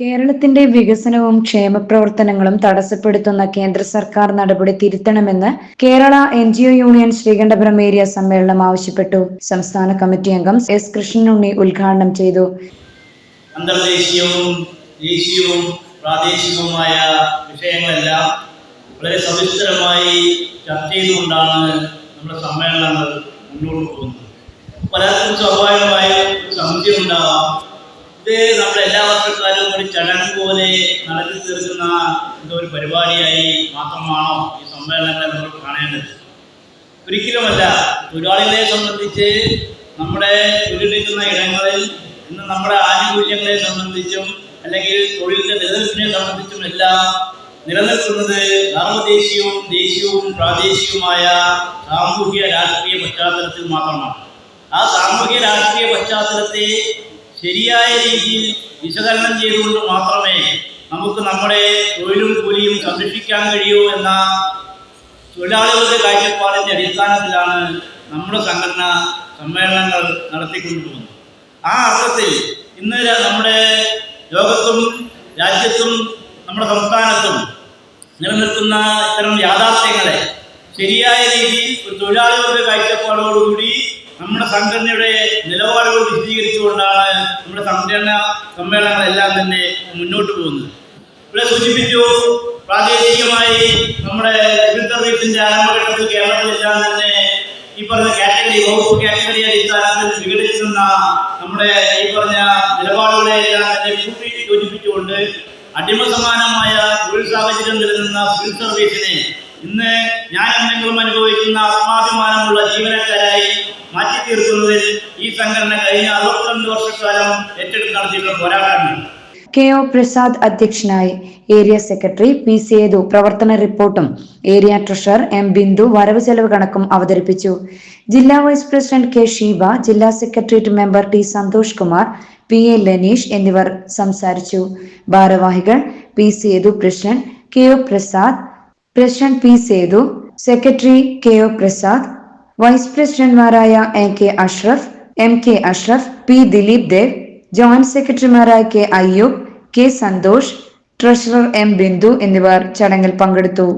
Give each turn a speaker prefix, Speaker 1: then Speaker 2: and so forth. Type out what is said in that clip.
Speaker 1: കേരളത്തിന്റെ വികസനവും ക്ഷേമപ്രവർത്തനങ്ങളും തടസ്സപ്പെടുത്തുന്ന കേന്ദ്ര സർക്കാർ നടപടി തിരുത്തണമെന്ന് Kerala N G O union Sreekandapuram area സമ്മേളനം ആവശ്യപ്പെട്ടു. സംസ്ഥാന കമ്മിറ്റി അംഗം എസ് കൃഷ്ണനുണ്ണി ഉദ്ഘാടനം ചെയ്തു.
Speaker 2: അന്തർദേശീയവും ദേശീയവും പ്രാദേശികവുമായ വിഷയങ്ങളെല്ലാം വളരെ സവിസ്തരമായി ചർച്ച ചെയ്തുകൊണ്ടാണ് നമ്മുടെ സമ്മേളനങ്ങൾ മുന്നോട്ട് പോകുന്നത്. പലർക്കും സ്വാഭാവികമായ സംശയം ഉണ്ടാവാം ഇത് നമ്മുടെ എല്ലാ വർഷക്കാരും ഒരു ചടങ്ങ് പോലെ നടത്തി തീർക്കുന്ന എന്തോ ഒരു പരിപാടിയായി മാത്രമാണോ ഈ സമ്മേളനങ്ങളെ നമ്മൾ കാണേണ്ടത്? ഒരിക്കലുമല്ല. തൊഴിലാളികളെ സംബന്ധിച്ച് നമ്മുടെ തൊഴിലെടുക്കുന്ന ഇടങ്ങളിൽ ഇന്ന് നമ്മുടെ ആനുകൂല്യങ്ങളെ സംബന്ധിച്ചും അല്ലെങ്കിൽ തൊഴിലിന്റെ നിലനിൽപ്പിനെ സംബന്ധിച്ചും എല്ലാം നിലനിൽക്കുന്നത് സർവദേശീയവും ദേശീയവും പ്രാദേശികവുമായ സാമൂഹിക രാഷ്ട്രീയ പശ്ചാത്തലത്തിൽ മാത്രമാണ്. ആ സാമൂഹിക രാഷ്ട്രീയ പശ്ചാത്തലത്തെ ശരിയായ രീതിയിൽ വിശകലനം ചെയ്തുകൊണ്ട് മാത്രമേ നമുക്ക് നമ്മുടെ തൊഴിലും കൂലിയും സംരക്ഷിക്കാൻ കഴിയൂ എന്ന തൊഴിലാളികളുടെ കാഴ്ചപ്പാടിന്റെ അടിസ്ഥാനത്തിലാണ് നമ്മുടെ സംഘടന സമ്മേളനങ്ങൾ നടത്തിക്കൊണ്ടുപോകുന്നത് ആ അർത്ഥത്തിൽ ഇന്ന് നമ്മുടെ ലോകത്തും രാജ്യത്തും നമ്മുടെ സംസ്ഥാനത്തും നിലനിൽക്കുന്ന ഇത്തരം യാഥാർത്ഥ്യങ്ങളെ ശരിയായ രീതിയിൽ ഒരു തൊഴിലാളികളുടെ കാഴ്ചപ്പാടോടുകൂടി നമ്മുടെ സംഘടനയുടെ നിലപാടുകൾ വിശദീകരിച്ചുകൊണ്ടാണ് നമ്മുടെ സംഘടന സമ്മേളനങ്ങളെല്ലാം തന്നെ മുന്നോട്ട് പോകുന്നത്. ഇവിടെ സൂചിപ്പിച്ചു പ്രാദേശികമായി നമ്മുടെ ആരംഭഘട്ടത്തിൽ കേരളത്തിലെല്ലാം തന്നെ ഈ പറഞ്ഞ കാറ്റഗറി വകുപ്പ് കാറ്റഗറി അടിസ്ഥാനത്തിൽ വിഘടിക്കുന്ന നമ്മുടെ ഈ പറഞ്ഞ നിലപാടുകളെ എല്ലാം തന്നെ കൂട്ടി യോജിപ്പിച്ചുകൊണ്ട് അടിമ സമാനമായ തൊഴിൽ സാഹചര്യം നിലനിന്ന സിവിൽ സർവീസിനെ ഇന്ന് ഞാൻ എന്തെങ്കിലും അനുഭവിക്കുന്ന ആത്മാഭിമാനമുള്ള മാറ്റി തീർക്കുന്നതിൽ ഈ സംഘടന കഴിഞ്ഞ അറുപത്തിരണ്ട് വർഷക്കാലം ഏറ്റെടുത്ത് നടത്തിയിട്ടുള്ള പോരാട്ടമാണ്.
Speaker 1: കെ ഒ പ്രസാദ് അധ്യക്ഷനായി ഏരിയ സെക്രട്ടറി പി സേതു പ്രവർത്തന റിപ്പോർട്ടും ഏരിയ ട്രഷറർ എം ബിന്ദു വരവ് ചെലവ് കണക്കും അവതരിപ്പിച്ചു. ജില്ലാ വൈസ് പ്രസിഡന്റ് കെ ഷീബ ജില്ലാ secretariat member T Santhosh Kumar P A Laneesh എന്നിവർ സംസാരിച്ചു. ഭാരവാഹികൾ P Sethu president K O Prasad president P Sethu secretary K O Prasad vice പ്രസിഡന്റ്മാരായ A K Ashraf M K Ashraf P Dileep Dev joint സെക്രട്ടറിമാരായ K Ayyub K Santhosh treasurer M Bindu എന്നിവർ ചടങ്ങിൽ പങ്കെടുത്തു.